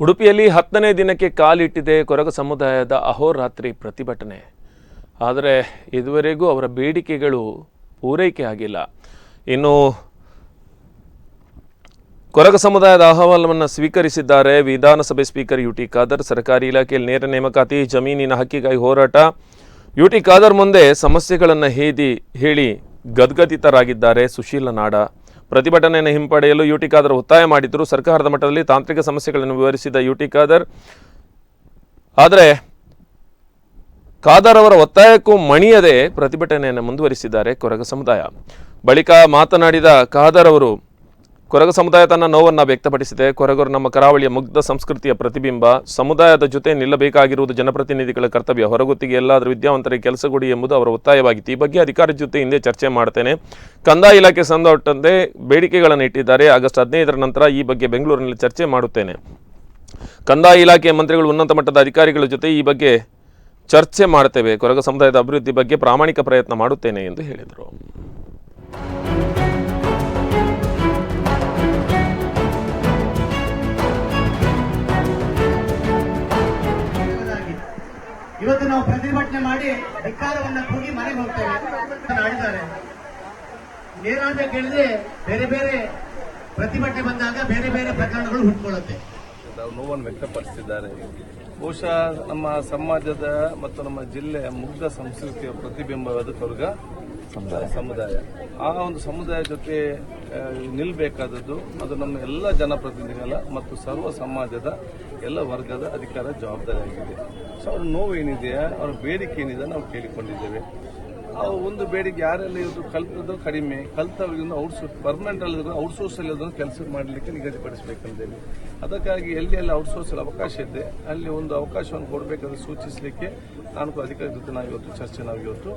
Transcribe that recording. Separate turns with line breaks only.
ಉಡುಪಿಯಲ್ಲಿ ಹತ್ತನೇ ದಿನಕ್ಕೆ ಕಾಲಿಟ್ಟಿದೆ ಕೊರಗ ಸಮುದಾಯದ ಅಹೋರಾತ್ರಿ ಪ್ರತಿಭಟನೆ. ಆದರೆ ಇದುವರೆಗೂ ಅವರ ಬೇಡಿಕೆಗಳು ಪೂರೈಕೆ ಆಗಿಲ್ಲ. ಇನ್ನು ಕೊರಗ ಸಮುದಾಯದ ಅಹವಾಲವನ್ನು ಸ್ವೀಕರಿಸಿದ್ದಾರೆ ವಿಧಾನಸಭೆ ಸ್ಪೀಕರ್ ಯು ಟಿ ಖಾದರ್. ಸರ್ಕಾರಿ ಇಲಾಖೆಯಲ್ಲಿ ನೇರ ನೇಮಕಾತಿ, ಜಮೀನಿನ ಹಕ್ಕಿಗಾಗಿ ಹೋರಾಟ. ಯು ಟಿ ಖಾದರ್ ಮುಂದೆ ಸಮಸ್ಯೆಗಳನ್ನು ಹೇದಿ ಹೇಳಿ ಗದ್ಗದಿತರಾಗಿದ್ದಾರೆ ಸುಶೀಲ ನಾಡ. ಪ್ರತಿಭಟನೆಯನ್ನು ಹಿಂಪಡೆಯಲು ಯು ಟಿ ಖಾದರ್ ಒತ್ತಾಯ ಮಾಡಿದ್ರು ಸರ್ಕಾರದ ಮಟ್ಟದಲ್ಲಿ ತಾಂತ್ರಿಕ ಸಮಸ್ಯೆಗಳನ್ನು ವಿವರಿಸಿದ ಯುಟಿ ಖಾದರ್, ಆದರೆ ಖಾದರ್ ಅವರ ಒತ್ತಾಯಕ್ಕೂ ಮಣಿಯದೆ ಪ್ರತಿಭಟನೆಯನ್ನು ಮುಂದುವರಿಸಿದ್ದಾರೆ ಕೊರಗ ಸಮುದಾಯ. ಬಳಿಕ ಮಾತನಾಡಿದ ಖಾದರ್ ಅವರು ಕೊರಗ ಸಮುದಾಯ ತನ್ನ ನೋವನ್ನು ವ್ಯಕ್ತಪಡಿಸಿದೆ. ಕೊರಗರು ನಮ್ಮ ಕರಾವಳಿಯ ಮುಗ್ಧ ಸಂಸ್ಕೃತಿಯ ಪ್ರತಿಬಿಂಬ. ಸಮುದಾಯದ ಜೊತೆ ನಿಲ್ಲಬೇಕಾಗಿರುವುದು ಜನಪ್ರತಿನಿಧಿಗಳ ಕರ್ತವ್ಯ. ಹೊರಗುತ್ತಿಗೆ ಎಲ್ಲಾದರೂ ವಿದ್ಯಾವಂತರಿಗೆ ಕೆಲಸ ಕೊಡಿ ಎಂಬುದು ಅವರ ಒತ್ತಾಯವಾಗಿತ್ತು ಈ ಬಗ್ಗೆ ಅಧಿಕಾರಿ ಜೊತೆ ಹಿಂದೆ ಚರ್ಚೆ ಮಾಡ್ತೇನೆ. ಕಂದಾಯ ಇಲಾಖೆ ಸಂದೊಟ್ಟಂತೆ ಬೇಡಿಕೆಗಳನ್ನು ಇಟ್ಟಿದ್ದಾರೆ. ಆಗಸ್ಟ್ ಹದಿನೈದರ ನಂತರ ಈ ಬಗ್ಗೆ ಬೆಂಗಳೂರಿನಲ್ಲಿ ಚರ್ಚೆ ಮಾಡುತ್ತೇನೆ. ಕಂದಾಯ ಇಲಾಖೆಯ ಮಂತ್ರಿಗಳು ಉನ್ನತ ಮಟ್ಟದ ಅಧಿಕಾರಿಗಳ ಜೊತೆ ಈ ಬಗ್ಗೆ ಚರ್ಚೆ ಮಾಡ್ತೇವೆ. ಕೊರಗ ಸಮುದಾಯದ ಅಭಿವೃದ್ಧಿ ಬಗ್ಗೆ ಪ್ರಾಮಾಣಿಕ ಪ್ರಯತ್ನ ಮಾಡುತ್ತೇನೆ ಎಂದು ಹೇಳಿದರು.
ಇವತ್ತು ನಾವು ಪ್ರತಿಭಟನೆ ಮಾಡಿ ಧಿಕ್ಕಾರವನ್ನ ಕೂಗಿ ಮನೆಗೆ ಹೋಗ್ತೇವೆ ಆಡಿದ್ದಾರೆ ಕೇಳಿದ್ರೆ ಬೇರೆ ಬೇರೆ ಪ್ರತಿಭಟನೆ ಬಂದಾಗ ಬೇರೆ ಬೇರೆ ಪ್ರಕರಣಗಳು ಹುಟ್ಕೊಳ್ಳುತ್ತೆ.
ನೋವನ್ನು ವ್ಯಕ್ತಪಡಿಸಿದ್ದಾರೆ. ಬಹುಶಃ ನಮ್ಮ ಸಮಾಜದ ಮತ್ತು ನಮ್ಮ ಜಿಲ್ಲೆಯ ಮುಗ್ಧ ಸಂಸ್ಕೃತಿಯ ಪ್ರತಿಬಿಂಬವಾದ ಕೊರ್ಗ ಸಮುದಾಯ. ಆ ಒಂದು ಸಮುದಾಯ ಜೊತೆ ನಿಲ್ಲಬೇಕಾದದ್ದು ಅದು ನಮ್ಮ ಎಲ್ಲ ಜನಪ್ರತಿನಿಧಿಗಳ ಮತ್ತು ಸರ್ವ ಸಮಾಜದ ಎಲ್ಲ ವರ್ಗದ ಅಧಿಕಾರ ಜವಾಬ್ದಾರಿಯಾಗಿದೆ ಸೊ ಅವ್ರ ನೋವು ಏನಿದೆಯಾ ಅವ್ರ ಬೇಡಿಕೆ ಏನಿದೆ ನಾವು ಕೇಳಿಕೊಂಡಿದ್ದೇವೆ. ಒಂದು ಬೇಡಿಕೆ ಯಾರೆಲ್ಲ ಇರೋದು? ಕಲ್ತದ್ದು ಕಡಿಮೆ. ಕಲ್ತವ್ರಿಂದ ಔಟ್ಸೋರ್ಸ್ ಪರ್ಮನೆಂಟ್ ಔಟ್ಸೋರ್ಸ್ ಅಲ್ಲಿ ಅದನ್ನು ಕೆಲಸ ಮಾಡಲಿಕ್ಕೆ ನಿಗದಿಪಡಿಸಬೇಕಂತೇಳಿ. ಅದಕ್ಕಾಗಿ ಎಲ್ಲಿ ಎಲ್ಲ ಔಟ್ಸೋರ್ಸ್ ಅವಕಾಶ ಇದೆ, ಅಲ್ಲಿ ಒಂದು ಅವಕಾಶವನ್ನು ಕೊಡಬೇಕಂತ ಸೂಚಿಸಲಿಕ್ಕೆ ನಾನು ಅಧಿಕಾರಿ ಜೊತೆ ನಾವು ಇವತ್ತು ಚರ್ಚೆ ನಾವು ಇವತ್ತು